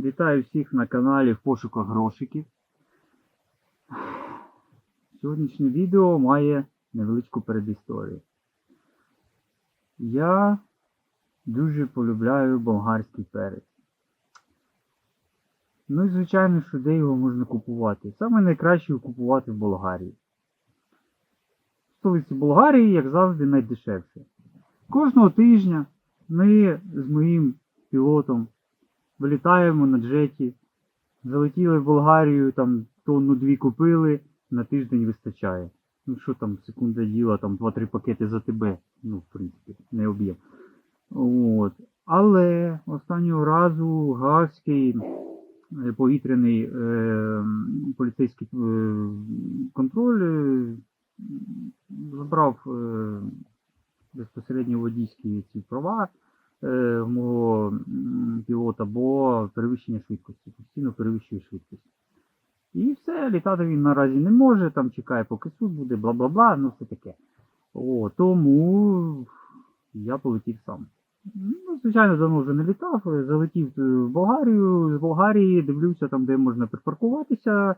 Вітаю всіх на каналі в пошуках грошиків. Сьогоднішнє відео має невеличку передісторію. Я дуже полюбляю болгарський перець. Ну і звичайно, що де його можна купувати. Саме найкраще його купувати в Болгарії. В столиці Болгарії, як завжди, найдешевше. Кожного тижня ми з моїм пілотом вилітаємо на джеті, залетіли в Болгарію, там тонну дві купили, на тиждень вистачає. Ну що там, секунда діла, там 2-3 пакети за тебе. Ну, в принципі, не об'єм. От. Але останнього разу Гаагський е, повітряний е, поліцейський е, контроль е, забрав е, безпосередньо водійські ці права мого пілота, бо перевищення швидкості, постійно перевищує швидкість. І все, літати він наразі не може, там чекає, поки суд буде, бла-бла-бла, ну все таке. О, тому я полетів сам. Ну, звичайно, давно вже не літав, е, залетів е, в Болгарію, з Болгарії дивлюся там, де можна припаркуватися.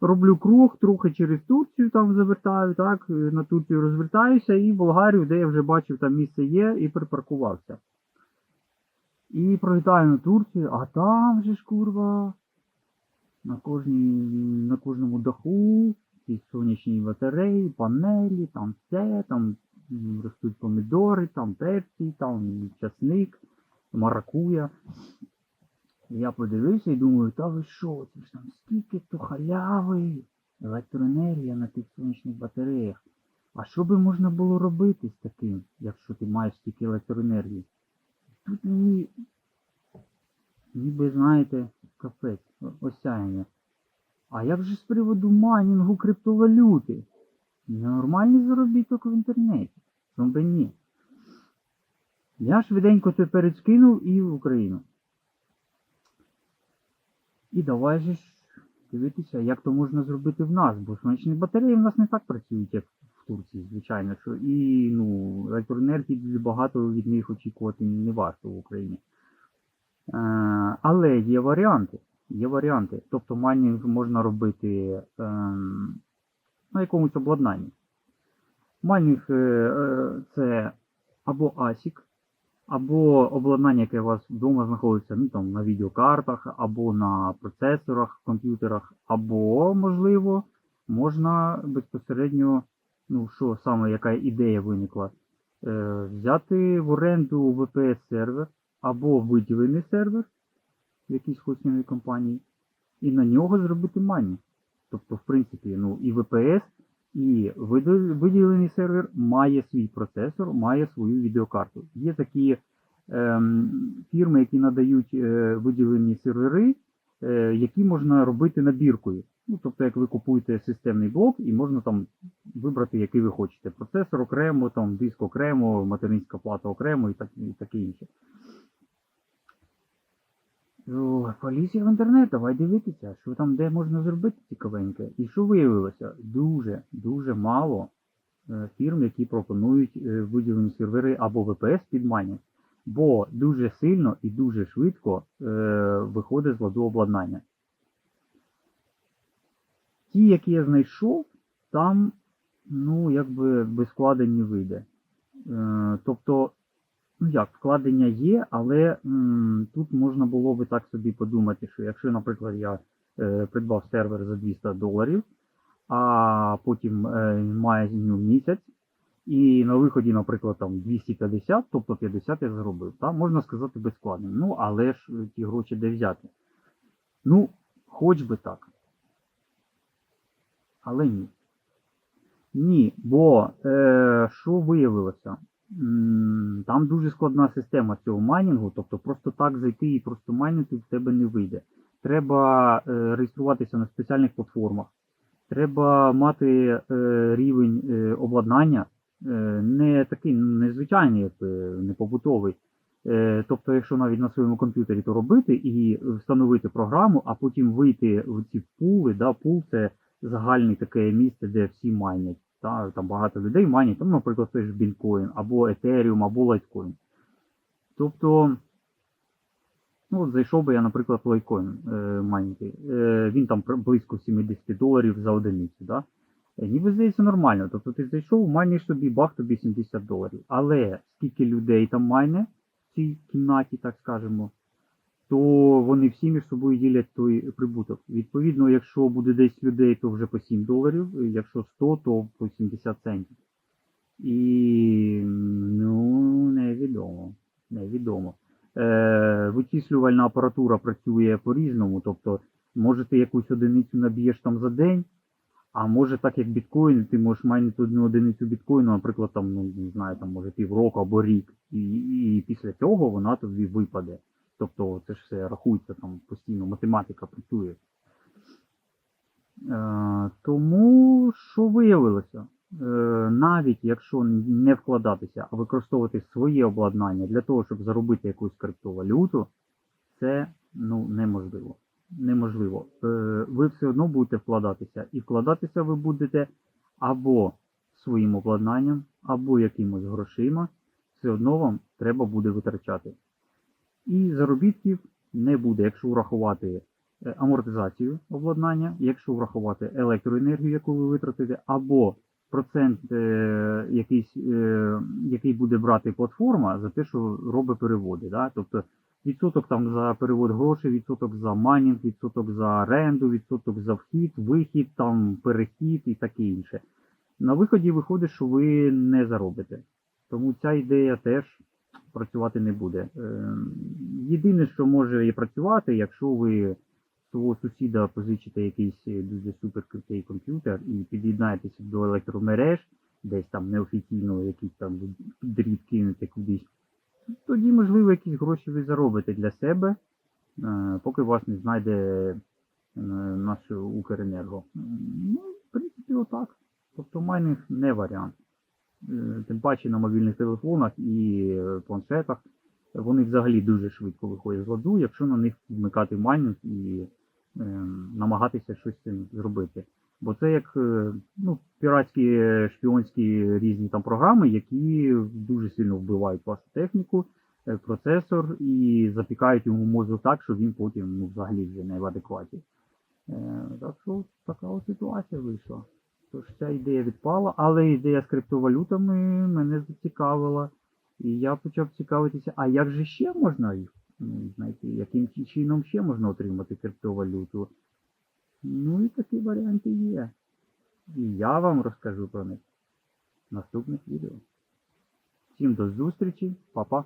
Роблю круг, трохи через Турцію там завертаю, так, е, на Турцію розвертаюся і в Болгарію, де я вже бачив, там місце є, і припаркувався. І пролітаю на Турцію, а там же ж курва. На, кожній, на кожному даху ці сонячні батареї, панелі, там все, там ростуть помідори, там перці, там часник, маракуя. Я подивився і думаю, та ви що, це ж там скільки то халяви, електроенергія на тих сонячних батареях. А що би можна було робити з таким, якщо ти маєш стільки електроенергії? Тут ніби, знаєте, капець, осяяння. А як же з приводу майнінгу криптовалюти? Нормальний заробіток в інтернеті. Чому би ні? Я швиденько це перескинув і в Україну. І давай же ж дивитися, як то можна зробити в нас, бо сонячні батареї в нас не так працюють, як в Турції, звичайно, що і ну, електроенергії багато від них очікувати не варто в Україні. Е, але є варіанти. Є варіанти. Тобто майнінг можна робити ем, на якомусь обладнанні. Майнінг е, це або ASIC, або обладнання, яке у вас вдома знаходиться ну, там, на відеокартах, або на процесорах, комп'ютерах, або, можливо, можна безпосередньо, ну що саме, яка ідея виникла, е, взяти в оренду VPS-сервер або виділений сервер в якійсь хостинговій компанії, і на нього зробити майнінг. Тобто, в принципі, ну, і VPS, і виділений сервер має свій процесор, має свою відеокарту. Є такі ем, фірми, які надають е, виділені сервери, е, які можна робити набіркою. Ну, тобто, як ви купуєте системний блок, і можна там вибрати, який ви хочете. Процесор окремо, там, диск окремо, материнська плата окремо і, так, і таке інше. О, в інтернет, давай дивитися, що там де можна зробити цікавеньке. І що виявилося? Дуже, дуже мало е, фірм, які пропонують е, виділені сервери або VPS під майнінг. Бо дуже сильно і дуже швидко е, виходить з ладу обладнання. Ті, які я знайшов, там, ну, якби без вкладень вийде. Е, тобто, ну як, вкладення є, але м, тут можна було би так собі подумати, що якщо, наприклад, я е, придбав сервер за 200 доларів, а потім е, має ню місяць, і на виході, наприклад, там 250, тобто 50 я заробив. Та? Можна сказати без вкладень. Ну, але ж е, ті гроші де взяти. Ну, хоч би так. Але ні. Ні, бо е, що виявилося? Там дуже складна система цього майнінгу, тобто просто так зайти і просто майнити в тебе не вийде. Треба е, реєструватися на спеціальних платформах, треба мати е, рівень е, обладнання, не такий незвичайний, як е, не. Е, тобто, якщо навіть на своєму комп'ютері то робити і встановити програму, а потім вийти в ці пули, да, пул це загальне таке місце, де всі майнять. Та, там багато людей майнять, там, наприклад, той ж біткоін, або Ethereum, або Litecoin. Тобто Ну, зайшов би я, наприклад, в лайкоін е, маленький. Е, він там близько 70 доларів за одиницю. Да? Ніби здається нормально. Тобто ти зайшов, майниш собі, бах тобі 70 доларів. Але скільки людей там майне в цій кімнаті, так скажемо, то вони всі між собою ділять той прибуток. Відповідно, якщо буде десь людей, то вже по 7 доларів, якщо 100, то по 70 центів. І ну, невідомо. Невідомо. Е, вичислювальна апаратура працює по-різному. Тобто, може ти якусь одиницю наб'єш там за день, а може так як біткоін, ти можеш майнити одну одиницю біткоїну, наприклад, там, ну, не знаю, там може півроку або рік, і, і після цього вона тобі випаде. Тобто це ж все рахується там постійно, математика працює. Е, тому що виявилося? Е, навіть якщо не вкладатися, а використовувати своє обладнання для того, щоб заробити якусь криптовалюту, це ну, неможливо. Неможливо. Е, ви все одно будете вкладатися. І вкладатися ви будете або своїм обладнанням, або якимось грошима. Все одно вам треба буде витрачати. І заробітків не буде, якщо врахувати е, амортизацію обладнання, якщо врахувати електроенергію, яку ви витратите, або процент, е, якийсь, який буде брати платформа за те, що робить переводи. Да? Тобто відсоток там за перевод грошей, відсоток за майнінг, відсоток за оренду, відсоток за вхід, вихід, там перехід і таке інше. На виході виходить, що ви не заробите. Тому ця ідея теж працювати не буде. Е, Єдине, що може і працювати, якщо ви свого сусіда позичите якийсь е, дуже супер крутий комп'ютер і під'єднаєтеся до електромереж, десь там неофіційно якийсь там дріт кинете кудись, тоді, можливо, якісь гроші ви заробите для себе, е, поки вас не знайде е, наш Укренерго. Ну, в принципі, отак. Тобто майнинг не варіант. Е, Тим паче на мобільних телефонах і планшетах вони взагалі дуже швидко виходять з ладу, якщо на них вмикати майнинг і е, намагатися щось з цим зробити. Бо це як е, ну, піратські шпіонські різні там програми, які дуже сильно вбивають вашу техніку, е, процесор і запікають йому мозок так, що він потім ну, взагалі вже не в адекваті. Е, так що така от ситуація вийшла. Тож ця ідея відпала, але ідея з криптовалютами мене зацікавила. І я почав цікавитися, а як же ще можна їх ну, знайти, яким чином ще можна отримати криптовалюту? Ну і такі варіанти є. І я вам розкажу про них в наступних відео. Всім до зустрічі, па-па!